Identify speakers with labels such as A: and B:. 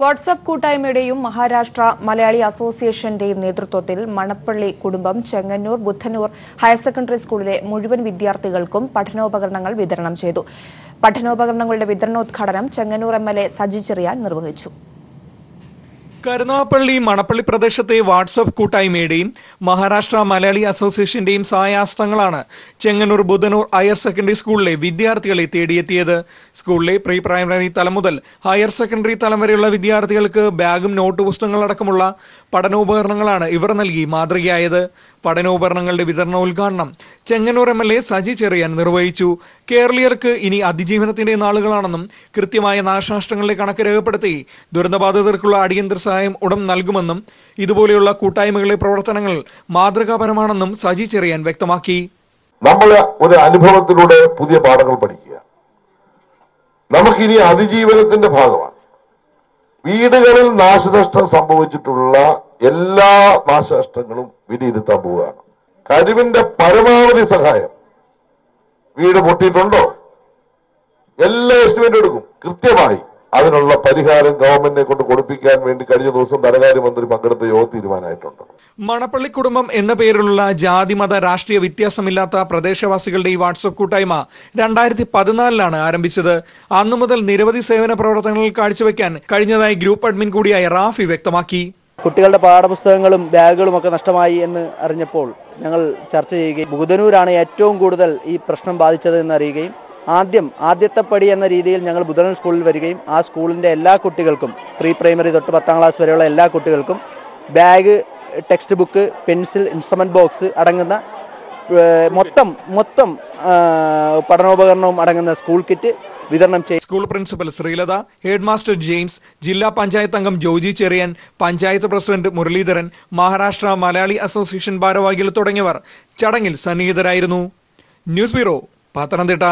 A: WhatsApp കൂട്ടായ്മയുടെയും മഹാരാഷ്ട്ര മലയാളി അസോസിയേഷന്റെയും നേതൃത്വത്തിൽ മണപ്പള്ളി കുടുംബം ചെങ്ങന്നൂർ ബുദ്ധനൂർ ഹയർ സെക്കൻഡറി സ്കൂളിലെ മുഴുവൻ വിദ്യാർത്ഥികൾക്കും പഠനോപകരണങ്ങൾ വിതരണം ചെയ്തു. പഠനോപകരണങ്ങളുടെ വിതരണോദ്ഘാടനം Chengannur M L A Saji Cheriyan നിർവഹിച്ചു.
B: കരുനാഗപ്പള്ളി മണപ്പള്ളി പ്രദേശത്തെ വാട്സപ്പ് കൂട്ടായ്മയുടെയും മഹാരാഷ്ട്ര മലയാളി അസോസിയേഷന്റെയും സഹായാസ്ത്രങ്ങളാണ് ചെങ്ങന്നൂർ ബുധനൂർ ഹയർ സെക്കൻഡറി സ്കൂളിലെ വിദ്യാർത്ഥികളെ തേടിയെത്തിയത്. സ്കൂളിലെ പ്രീ പ്രൈമറി തലം മുതൽ ഹയർ സെക്കൻഡറി തലം വരെയുള്ള വിദ്യാർത്ഥികൾക്ക് ബാഗും നോട്ട് പുസ്തകങ്ങളടക്കമുള്ള പഠനോപകരണങ്ങളാണ് ഇവർ നൽകി മാതൃകയായത്. പഠനോപകരണങ്ങളുടെ വിതരണോദ്ഘാടനം Chengannur M L A Saji Cheriyan നിർവഹിച്ചു. കേരളീയർക്ക് ഇനി അതിജീവനത്തിന്റെ നാളുകളാണെന്നും കൃത്യമായ നാശനഷ്ടങ്ങളുടെ കണക്ക് രേഖപ്പെടുത്തി ദുരന്തബാധിതർക്കുള്ള അടിയന്തര സഹായം ഉടൻ നൽകുമെന്നും ഇതുപോലെയുള്ള കൂട്ടായ്മകളിലെ പ്രവർത്തനങ്ങൾ മാതൃകാപരമാണെന്നും സജി ചെറിയാൻ വ്യക്തമാക്കി.
C: നമ്മൾ ഒരു അനുഭവത്തിലൂടെ പുതിയ പാഠങ്ങൾ പഠിക്കുക. നമുക്കിനി അതിജീവനത്തിന്റെ ഭാഗമാണ്. വീടുകളിൽ നാശനഷ്ടം സംഭവിച്ചിട്ടുള്ള എല്ലാ നാശനഷ്ടങ്ങളും വിലയിരുത്താൻ പോവുകയാണ്. കഴിവിന്റെ പരമാവധി സഹായം വീട് പൊട്ടിയിട്ടുണ്ടോ? എല്ലാ എസ്റ്റിമേറ്റ് എടുക്കും. കൃത്യമായി അതിനുള്ള പരിഹാരം ഗവൺമെന്റിനെ കൊണ്ട് കൊടുപ്പിക്കാൻ വേണ്ടി കഴിഞ്ഞ ദിവസം ധനകാര്യമന്ത്രി പങ്കെടുത്ത യോഗം തീരുമാനമായിട്ടുണ്ട്.
B: മണപ്പള്ളി കുടുംബം എന്ന പേരിലുള്ള ജാതിമത രാഷ്ട്രീയ വ്യത്യാസമില്ലാത്ത പ്രദേശവാസികളുടെ ഈ വാട്സപ്പ് കൂട്ടായ്മ രണ്ടായിരത്തി പതിനാലിലാണ് ആരംഭിച്ചത്. അന്നു മുതൽ നിരവധി സേവന പ്രവർത്തനങ്ങൾ കാഴ്ചവെക്കാൻ കഴിഞ്ഞതായി ഗ്രൂപ്പ് അഡ്മിൻ കൂടിയായ റാഫി വ്യക്തമാക്കി.
D: കുട്ടികളുടെ പാഠപുസ്തകങ്ങളും ബാഗുകളും ഒക്കെ നഷ്ടമായി എന്ന് അറിഞ്ഞപ്പോൾ ഞങ്ങൾ ചർച്ച ചെയ്യുകയും ബുധനൂരാണ് ഏറ്റവും കൂടുതൽ ഈ പ്രശ്നം ബാധിച്ചത് എന്ന് അറിയുകയും ആദ്യം ആദ്യത്തെ പടി എന്ന രീതിയിൽ ഞങ്ങൾ ബുധനൂർ സ്കൂളിൽ വരികയും ആ സ്കൂളിന്റെ എല്ലാ കുട്ടികൾക്കും പ്രീ പ്രൈമറി തൊട്ട് പത്താം ക്ലാസ് വരെയുള്ള എല്ലാ കുട്ടികൾക്കും bag text book pencil instrument box അടങ്ങുന്ന മൊത്തം മൊത്തം പഠനോപകരണവും അടങ്ങുന്ന സ്കൂൾ കിറ്റ് വിതരണം ചെയ്യും
B: school principal Sreelatha head master James ജില്ലാ പഞ്ചായത്ത് അംഗം ജോജി ചെറിയൻ പഞ്ചായത്ത് പ്രസിഡന്റ് മുരളീധരൻ മഹാരാഷ്ട്ര മലയാളി അസോസിയേഷൻ ഭാരവാഹികൾ തുടങ്ങിയവർ ചടങ്ങിൽ സന്നിഹിതരായിരുന്നു. News bureau Pathanamthitta.